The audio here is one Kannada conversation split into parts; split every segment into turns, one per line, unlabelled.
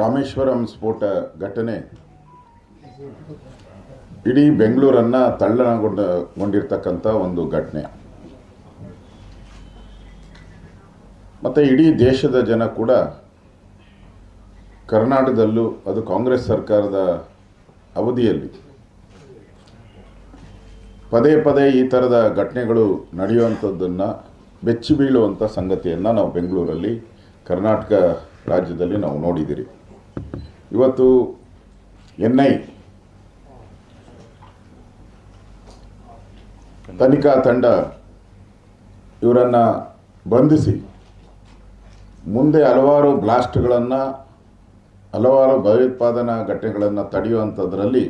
ರಾಮೇಶ್ವರಂ ಸ್ಫೋಟ ಘಟನೆ. ಇಡೀ ಬೆಂಗಳೂರನ್ನು ತಳ್ಳನಗೊಂಡಿರ್ತಕ್ಕಂಥ ಒಂದು ಘಟನೆ. ಮತ್ತು ಇಡೀ ದೇಶದ ಜನ ಕೂಡ ಕರ್ನಾಟಕದಲ್ಲೂ ಅದು ಕಾಂಗ್ರೆಸ್ ಸರ್ಕಾರದ ಅವಧಿಯಲ್ಲಿ. ಪದೇ ಪದೇ ಈ ಥರದ ಘಟನೆಗಳು ನಡೆಯುವಂಥದ್ದನ್ನು ಬೆಚ್ಚಿ ಬೀಳುವಂಥ ಸಂಗತಿಯನ್ನು ನಾವು ಬೆಂಗಳೂರಲ್ಲಿ ಕರ್ನಾಟಕ ರಾಜ್ಯದಲ್ಲಿ ನಾವು ನೋಡಿದ್ದೀರಿ ಇವತ್ತು ಎನ್ ಐ ತನಿಖಾ ತಂಡ ಇವರನ್ನು ಬಂಧಿಸಿ ಮುಂದೆ ಹಲವಾರು ಬ್ಲಾಸ್ಟ್ಗಳನ್ನು, ಹಲವಾರು ಭಯೋತ್ಪಾದನಾ ಘಟನೆಗಳನ್ನು ತಡೆಯುವಂಥದ್ರಲ್ಲಿ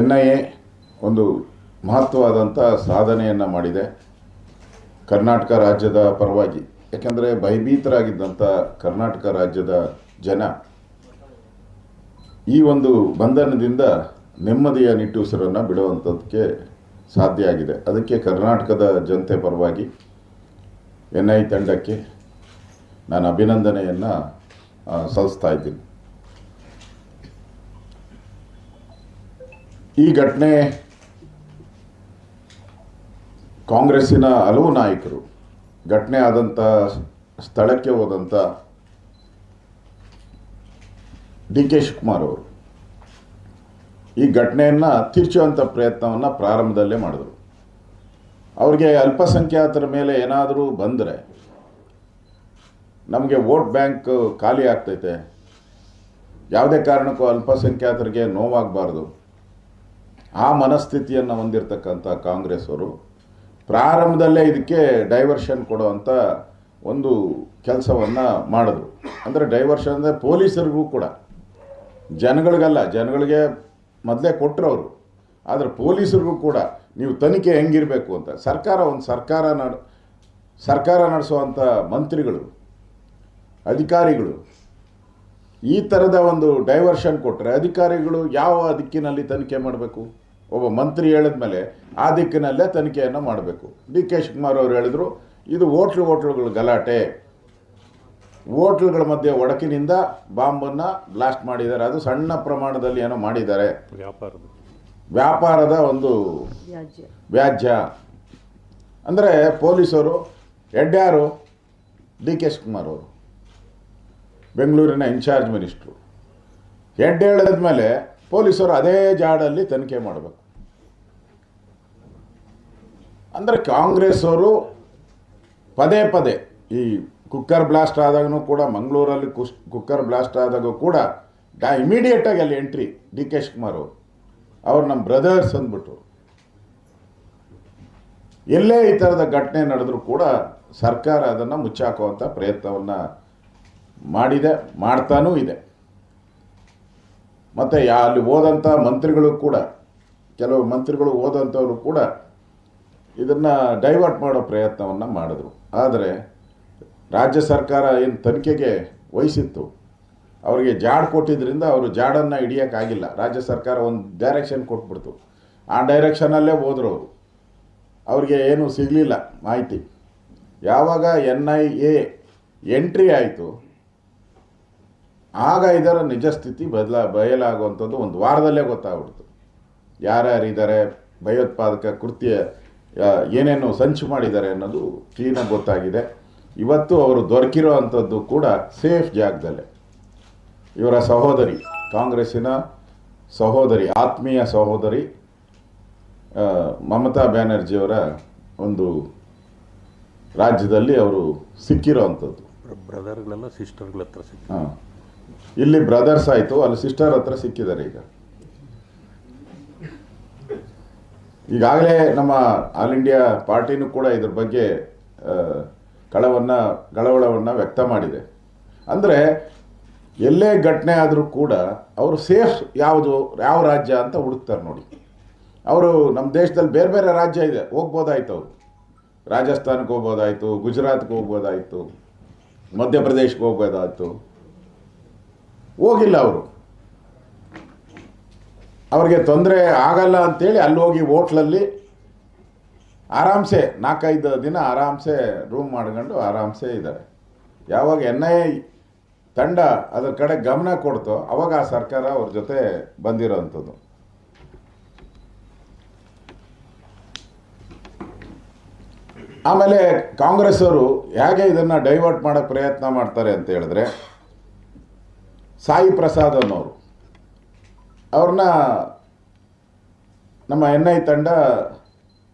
ಎನ್ ಐ ಎ ಒಂದು ಮಹತ್ವವಾದಂಥ ಸಾಧನೆಯನ್ನು ಮಾಡಿದೆ. ಕರ್ನಾಟಕ ರಾಜ್ಯದ ಪರವಾಗಿ. ಯಾಕೆಂದರೆ ಭಯಭೀತರಾಗಿದ್ದಂಥ ಕರ್ನಾಟಕ ರಾಜ್ಯದ ಜನ ಈ ಒಂದು ಬಂಧನದಿಂದ ನೆಮ್ಮದಿಯ ನಿಟ್ಟುಸಿರನ್ನು ಬಿಡುವಂಥದ್ದಕ್ಕೆ ಸಾಧ್ಯ ಆಗಿದೆ. ಅದಕ್ಕೆ ಕರ್ನಾಟಕದ ಜನತೆ ಪರವಾಗಿ ಎನ್ ಐ ತಂಡಕ್ಕೆ ನಾನು ಅಭಿನಂದನೆಯನ್ನು ಸಲ್ಲಿಸ್ತಾ ಇದ್ದೀನಿ. ಈ ಘಟನೆ ಕಾಂಗ್ರೆಸ್ಸಿನ ಹಲವು ನಾಯಕರು, ಘಟನೆ ಆದಂಥ ಸ್ಥಳಕ್ಕೆ ಹೋದಂಥ ಡಿ ಕೆ ಶಿವಕುಮಾರ್ ಅವರು ಈ ಘಟನೆಯನ್ನು ತಿರ್ಚುವಂಥ ಪ್ರಯತ್ನವನ್ನು ಪ್ರಾರಂಭದಲ್ಲೇ ಮಾಡಿದರು. ಅವ್ರಿಗೆ ಅಲ್ಪಸಂಖ್ಯಾತರ ಮೇಲೆ ಏನಾದರೂ ಬಂದರೆ ನಮಗೆ ವೋಟ್ ಬ್ಯಾಂಕ್ ಖಾಲಿ ಆಗ್ತೈತೆ. ಯಾವುದೇ ಕಾರಣಕ್ಕೂ ಅಲ್ಪಸಂಖ್ಯಾತರಿಗೆ ನೋವಾಗಬಾರ್ದು. ಆ ಮನಸ್ಥಿತಿಯನ್ನು ಹೊಂದಿರತಕ್ಕಂಥ ಕಾಂಗ್ರೆಸ್ ಅವರು ಪ್ರಾರಂಭದಲ್ಲೇ ಇದಕ್ಕೆ ಡೈವರ್ಷನ್ ಕೊಡುವಂಥ ಒಂದು ಕೆಲಸವನ್ನು ಮಾಡಿದ್ರು. ಅಂದರೆ ಡೈವರ್ಷನ್ ಅಂದರೆ ಪೊಲೀಸರಿಗೂ ಕೂಡ. ಜನಗಳಿಗಲ್ಲ, ಜನಗಳಿಗೆ ಮೊದಲೇ ಕೊಟ್ಟರು ಅವರು. ಆದರೆ ಪೊಲೀಸರಿಗೂ ಕೂಡ ನೀವು ತನಿಖೆ ಹೆಂಗಿರಬೇಕು ಅಂತ. ಸರ್ಕಾರ ಒಂದು ಸರ್ಕಾರ ನಡ್, ಸರ್ಕಾರ ನಡೆಸುವಂಥ ಮಂತ್ರಿಗಳು, ಅಧಿಕಾರಿಗಳು, ಈ ಥರದ ಒಂದು ಡೈವರ್ಷನ್ ಕೊಟ್ಟರೆ ಅಧಿಕಾರಿಗಳು ಯಾವ ದಿಕ್ಕಿನಲ್ಲಿ ತನಿಖೆ ಮಾಡಬೇಕು? ಒಬ್ಬ ಮಂತ್ರಿ ಹೇಳಿದ್ಮೇಲೆ ಆ ದಿಕ್ಕಿನಲ್ಲೇ ತನಿಖೆಯನ್ನು ಮಾಡಬೇಕು. ಡಿ ಕೆ ಶಿವಕುಮಾರ್ ಅವರು ಹೇಳಿದರು ಇದು ಹೋಟ್ಲು ಹೋಟ್ಲುಗಳ ಗಲಾಟೆ. ಹೋಟ್ಲುಗಳ ಮಧ್ಯೆ ಒಡಕಿನಿಂದ ಬಾಂಬನ್ನು ಬ್ಲಾಸ್ಟ್ ಮಾಡಿದ್ದಾರೆ. ಅದು ಸಣ್ಣ ಪ್ರಮಾಣದಲ್ಲಿ ಏನೋ ಮಾಡಿದ್ದಾರೆ.
ವ್ಯಾಪಾರದ.
ವ್ಯಾಪಾರದ ಒಂದು
ವ್ಯಾಜ್ಯ.
ವ್ಯಾಜ್ಯ. ಅಂದರೆ ಪೊಲೀಸರು ಹೆಡ್ಯಾರು ಡಿ ಕೆ ಶಿವಕುಮಾರ್ ಅವರು ಬೆಂಗಳೂರಿನ ಇನ್ಚಾರ್ಜ್ ಮಿನಿಸ್ಟ್ರು. ಹೆಡ್ ಹೇಳಿದ ಮೇಲೆ ಪೊಲೀಸರು ಅದೇ ಜಾಡಲ್ಲಿ ತನಿಖೆ ಮಾಡಬೇಕು. ಅಂದರೆ ಕಾಂಗ್ರೆಸ್ ಅವರು ಪದೇ ಪದೇ ಈ ಕುಕ್ಕರ್ ಬ್ಲಾಸ್ಟ್ ಆದಾಗೂ ಕೂಡ ಮಂಗಳೂರಲ್ಲಿ ಕುಸ್ ಕುಕ್ಕರ್ ಬ್ಲಾಸ್ಟ್ ಆದಾಗೂ ಕೂಡ ಡಾ ಇಮಿಡಿಯೇಟಾಗಿ ಅಲ್ಲಿ ಎಂಟ್ರಿ ಡಿ ಕೆ ಶಿವಕುಮಾರ್ ಅವರು. ಅವ್ರು ನಮ್ಮ ಬ್ರದರ್ಸ್ ಅಂದ್ಬಿಟ್ಟು ಎಲ್ಲೇ ಈ ಥರದ ಘಟನೆ ನಡೆದರೂ ಕೂಡ ಸರ್ಕಾರ ಅದನ್ನು ಮುಚ್ಚಾಕುವಂಥ ಪ್ರಯತ್ನವನ್ನು ಮಾಡಿದೆ, ಮಾಡ್ತಾನೂ ಇದೆ. ಮತ್ತು ಅಲ್ಲಿ ಹೋದಂಥ ಮಂತ್ರಿಗಳು ಕೂಡ, ಕೆಲವು ಮಂತ್ರಿಗಳು ಹೋದಂಥವರು ಕೂಡ ಇದನ್ನು ಡೈವರ್ಟ್ ಮಾಡೋ ಪ್ರಯತ್ನವನ್ನು ಮಾಡಿದ್ರು. ಆದರೆ ರಾಜ್ಯ ಸರ್ಕಾರ ಏನು ತನಿಖೆಗೆ ವಹಿಸಿತ್ತು? ಅವರಿಗೆ ಜಾಡ್ ಕೊಟ್ಟಿದ್ದರಿಂದ ಅವರು ಜಾಡನ್ನು ಹಿಡಿಯೋಕ್ಕಾಗಿಲ್ಲ ರಾಜ್ಯ ಸರ್ಕಾರ ಒಂದು ಡೈರೆಕ್ಷನ್ ಕೊಟ್ಬಿಡ್ತು. ಆ ಡೈರೆಕ್ಷನಲ್ಲೇ ಹೋದರು ಅವರು. ಅವ್ರಿಗೆ ಏನೂ ಸಿಗಲಿಲ್ಲ ಮಾಹಿತಿ. ಯಾವಾಗ ಎನ್ ಐ ಎ ಎಂಟ್ರಿ ಆಯಿತು, ಆಗ ಇದರ ನಿಜ ಸ್ಥಿತಿ ಬದಲ, ಬಯಲಾಗುವಂಥದ್ದು ಒಂದು ವಾರದಲ್ಲೇ ಗೊತ್ತಾಗ್ಬಿಡ್ತು. ಯಾರ್ಯಾರಿದ್ದಾರೆ? ಭಯೋತ್ಪಾದಕ ಕೃತ್ಯ ಏನೇನು ಸಂಚು ಮಾಡಿದ್ದಾರೆ ಅನ್ನೋದು ಕ್ಲೀನಾಗಿ ಗೊತ್ತಾಗಿದೆ. ಇವತ್ತು ಅವರು ದೊರಕಿರೋ ಅಂಥದ್ದು ಕೂಡ ಸೇಫ್ ಜಾಗದಲ್ಲೇ. ಇವರ ಸಹೋದರಿ ಕಾಂಗ್ರೆಸ್ಸಿನ ಸಹೋದರಿ ಆತ್ಮೀಯ ಸಹೋದರಿ ಮಮತಾ ಬ್ಯಾನರ್ಜಿಯವರ ಒಂದು ರಾಜ್ಯದಲ್ಲಿ ಅವರು ಸಿಕ್ಕಿರೋ ಅಂಥದ್ದು.
ಬ್ರದರ್ಗಳೆಲ್ಲ ಸಿಸ್ಟರ್ಗಳ ಹತ್ರ ಸಿಕ್ಕ
ಹಾಂ. ಇಲ್ಲಿ ಬ್ರದರ್ಸ್ ಆಯಿತು ಅಲ್ಲಿ ಸಿಸ್ಟರ್ ಹತ್ರ ಸಿಕ್ಕಿದ್ದಾರೆ ಈಗ. ಈಗಾಗಲೇ ನಮ್ಮ ಆಲ್ ಇಂಡಿಯಾ ಪಾರ್ಟಿನೂ ಕೂಡ ಇದ್ರ ಬಗ್ಗೆ ಕಳವನ್ನು, ಕಳವಳವನ್ನು ವ್ಯಕ್ತ ಮಾಡಿದೆ. ಅಂದರೆ ಎಲ್ಲೇ ಘಟನೆ ಆದರೂ ಕೂಡ ಅವರು ಸೇಫ್ ಯಾವುದು, ಯಾವ ರಾಜ್ಯ ಅಂತ ಹುಡುಕ್ತಾರೆ ನೋಡಿ. ಅವರು ನಮ್ಮ ದೇಶದಲ್ಲಿ ಬೇರೆ ಬೇರೆ ರಾಜ್ಯ ಇದೆ, ಹೋಗ್ಬೋದಾಯ್ತು ಅವರು. ರಾಜಸ್ಥಾನಕ್ಕೆ ಹೋಗ್ಬೋದಾಯಿತು, ಗುಜರಾತ್ಗೆ ಹೋಗ್ಬೋದಾಯ್ತು ಮಧ್ಯಪ್ರದೇಶಕ್ಕೆ ಹೋಗ್ಬೋದಾಯಿತು. ಹೋಗಿಲ್ಲ ಅವರು. ಅವ್ರಿಗೆ ತೊಂದರೆ ಆಗಲ್ಲ ಅಂತೇಳಿ ಅಲ್ಲಿ ಹೋಗಿ ಹೋಟ್ಲಲ್ಲಿ ಆರಾಮ್ಸೆ, ನಾಲ್ಕೈದು ದಿನ ಆರಾಮ್ಸೆ ರೂಮ್ ಮಾಡ್ಕೊಂಡು ಆರಾಮ್ಸೆ ಇದ್ದಾರೆ. ಯಾವಾಗ ಎನ್ ಐ ತಂಡ ಅದರ ಕಡೆ ಗಮನ ಕೊಡ್ತೋ, ಅವಾಗ ಆ ಸರ್ಕಾರ ಅವ್ರ ಜೊತೆ ಬಂದಿರೋವಂಥದ್ದು ಆಮೇಲೆ ಕಾಂಗ್ರೆಸ್ ಅವರು ಹೇಗೆ ಇದನ್ನು ಡೈವರ್ಟ್ ಮಾಡೋಕ್ಕೆ ಪ್ರಯತ್ನ ಮಾಡ್ತಾರೆ ಅಂತ ಹೇಳಿದ್ರೆ ಸಾಯಿ ಪ್ರಸಾದ್ ಅನ್ನೋರು. ಅವ್ರನ್ನ ನಮ್ಮ ಎನ್ ಐ ತಂಡ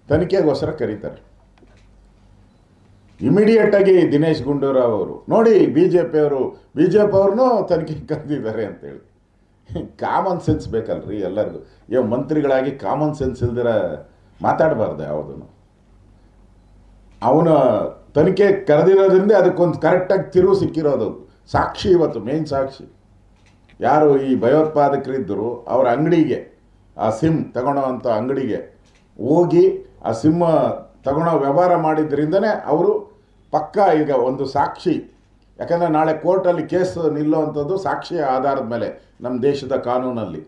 ತನಿಖೆಗೋಸ್ಕರ ಕರೀತಾರೆ. ಇಮಿಡಿಯೇಟಾಗಿ ದಿನೇಶ್ ಗುಂಡೂರಾವ್ ಅವರು, ನೋಡಿ ಬಿ ಜೆ ಪಿಯವರು ಬಿ ಜೆ ಪಿ ಅವ್ರನ್ನೂ ತನಿಖೆ ಕರೆದಿದ್ದಾರೆ ಅಂತೇಳಿ ಕಾಮನ್ ಸೆನ್ಸ್ ಬೇಕಲ್ರಿ ಎಲ್ಲರಿಗೂ. ಇವಾಗ ಮಂತ್ರಿಗಳಾಗಿ ಕಾಮನ್ ಸೆನ್ಸ್ ಇಲ್ದಿರ ಮಾತಾಡಬಾರ್ದು ಯಾವುದನ್ನು ಅವನ ತನಿಖೆ ಕರೆದಿರೋದ್ರಿಂದ ಅದಕ್ಕೊಂದು ಕರೆಕ್ಟಾಗಿ ತಿರುವು ಸಿಕ್ಕಿರೋದು. ಸಾಕ್ಷಿ ಇವತ್ತು ಮೇನ್ ಸಾಕ್ಷಿ. ಯಾರು ಈ ಭಯೋತ್ಪಾದಕರಿದ್ದರು ಅವರ ಅಂಗಡಿಗೆ, ಆ ಸಿಮ್ ತಗೊಳ್ಳೋವಂಥ ಅಂಗಡಿಗೆ ಹೋಗಿ ಆ ಸಿಮ್ಮ ತಗೊಳ್ಳೋ ವ್ಯವಹಾರ ಮಾಡಿದ್ರಿಂದನೇ ಅವರು ಪಕ್ಕ ಈಗ ಒಂದು ಸಾಕ್ಷಿ, ಯಾಕಂದರೆ ನಾಳೆ ಕೋರ್ಟಲ್ಲಿ ಕೇಸ್ ನಿಲ್ಲುವಂಥದ್ದು ಸಾಕ್ಷಿಯ ಆಧಾರದ ಮೇಲೆ ನಮ್ಮ ದೇಶದ ಕಾನೂನಲ್ಲಿ.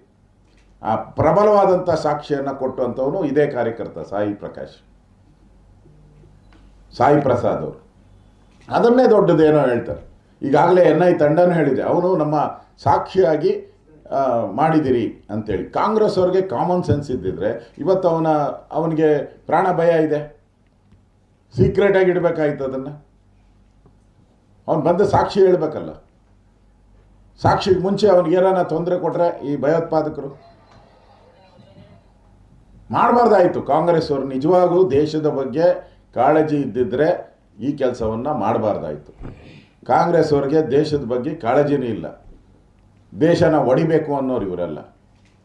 ಆ ಪ್ರಬಲವಾದಂಥ ಸಾಕ್ಷಿಯನ್ನು ಕೊಟ್ಟುವಂಥವನು ಇದೇ ಕಾರ್ಯಕರ್ತ ಸಾಯಿ ಪ್ರಕಾಶ್. ಸಾಯಿ ಪ್ರಸಾದ್ ಅವರು. ಅದನ್ನೇ ದೊಡ್ಡದೇನೋ ಹೇಳ್ತಾರೆ. ಈಗಾಗಲೇ ಎನ್ ಐ ತಂಡನೂ ಹೇಳಿದೆ, ಅವನು ನಮ್ಮ ಸಾಕ್ಷಿಯಾಗಿ ಮಾಡಿದಿರಿ ಅಂತೇಳಿ. ಕಾಂಗ್ರೆಸ್ ಅವ್ರಿಗೆ ಕಾಮನ್ ಸೆನ್ಸ್ ಇದ್ದಿದ್ರೆ ಇವತ್ತು ಅವನ, ಅವನಿಗೆ ಪ್ರಾಣ ಭಯ ಇದೆ. ಸೀಕ್ರೆಟಾಗಿ ಇಡಬೇಕಾಯ್ತು ಅದನ್ನು. ಅವನು ಬಂದು ಸಾಕ್ಷಿ ಹೇಳಬೇಕಲ್ಲ. ಸಾಕ್ಷಿಗೆ ಮುಂಚೆ ಅವ್ನಿಗೆ ಏನಾರ ತೊಂದರೆ ಕೊಟ್ಟರೆ ಈ ಭಯೋತ್ಪಾದಕರು. ಮಾಡಬಾರ್ದಾಯಿತು. ಕಾಂಗ್ರೆಸ್ ಅವರು ನಿಜವಾಗೂ ದೇಶದ ಬಗ್ಗೆ ಕಾಳಜಿ ಇದ್ದಿದ್ರೆ ಈ ಕೆಲಸವನ್ನು ಮಾಡಬಾರ್ದಾಯಿತು. ಕಾಂಗ್ರೆಸ್ ಅವ್ರಿಗೆ ದೇಶದ ಬಗ್ಗೆ ಕಾಳಜಿನೇ ಇಲ್ಲ. ದೇಶನ ಒಡಿಬೇಕು ಅನ್ನೋರು ಇವರೆಲ್ಲ.